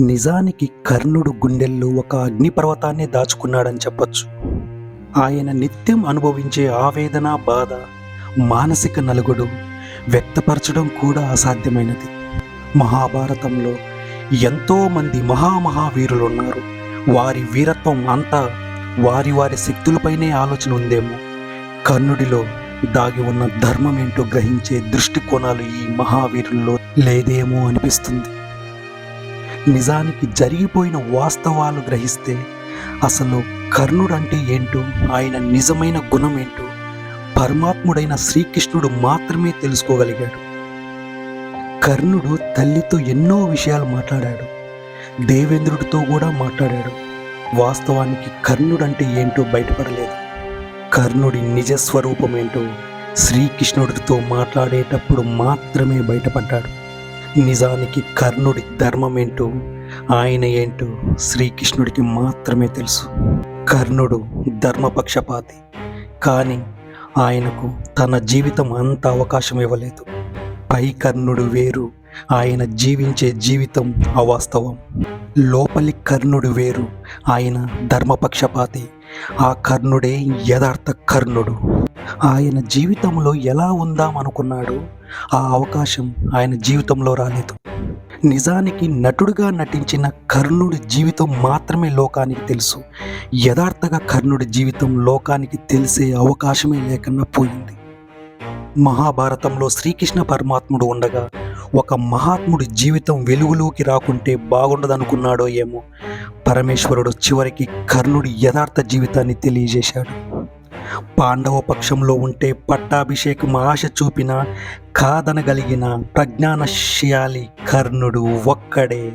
నిజానికి కర్ణుడు గుండెల్లో ఒక అగ్నిపర్వతాన్ని దాచుకున్నాడని చెప్పొచ్చు. ఆయన నిత్యం అనుభవించే ఆవేదన బాధ మానసిక నలుగుడు వ్యక్తపరచడం కూడా అసాధ్యమైనది. మహాభారతంలో ఎంతోమంది మహామహావీరులు ఉన్నారు వారి వీరత్వం అంతా వారి వారి శక్తులపైనే ఆలోచన ఉందేమో. కర్ణుడిలో దాగి ఉన్న ధర్మం ఏంటో గ్రహించే దృష్టికోణాలు ఈ మహావీరుల్లో లేదేమో అనిపిస్తుంది. నిజానికి జరిగిపోయిన వాస్తవాలు గ్రహిస్తే అసలు కర్ణుడు అంటే ఏంటో ఆయన నిజమైన గుణం ఏంటో పరమాత్ముడైన శ్రీకృష్ణుడు మాత్రమే తెలుసుకోగలిగాడు. కర్ణుడు తల్లితో ఎన్నో విషయాలు మాట్లాడాడు. దేవేంద్రుడితో కూడా మాట్లాడాడు. వాస్తవానికి కర్ణుడు అంటే ఏంటో బయటపడలేదు. కర్ణుడి నిజస్వరూపం ఏంటో శ్రీకృష్ణుడితో మాట్లాడేటప్పుడు మాత్రమే బయటపడ్డాడు. నిజానికి కర్ణుడి ధర్మం ఏంటో ఆయన ఏంటో శ్రీకృష్ణుడికి మాత్రమే తెలుసు. కర్ణుడు ధర్మపక్షపాతి కానీ ఆయనకు తన జీవితం అంత అవకాశం ఇవ్వలేదు. పై కర్ణుడు వేరు ఆయన జీవించే జీవితం అవాస్తవం. లోపలి కర్ణుడు వేరు ఆయన ధర్మపక్షపాతి ఆ కర్ణుడే యథార్థ కర్ణుడు. ఆయన జీవితంలో ఎలా ఉందాం అనుకున్నాడో ఆ అవకాశం ఆయన జీవితంలో రాలేదు. నిజానికి నటుడుగా నటించిన కర్ణుడి జీవితం మాత్రమే లోకానికి తెలుసు. యథార్థగా కర్ణుడి జీవితం లోకానికి తెలిసే అవకాశమే లేకుండా పోయింది. మహాభారతంలో శ్రీకృష్ణ పరమాత్ముడు ఉండగా ఒక మహాత్ముడి జీవితం వెలుగులోకి రాకుంటే బాగుండదనుకున్నాడో ఏమో. పరమేశ్వరుడు చివరికి కర్ణుడి యథార్థ జీవితాన్ని తెలియజేశాడు. పాండవ పక్షంలో ఉంటే పట్టాభిషేకం ఆశ చూపిన కాదనగలిగిన ప్రజ్ఞానశాలి కర్ణుడు ఒక్కడే.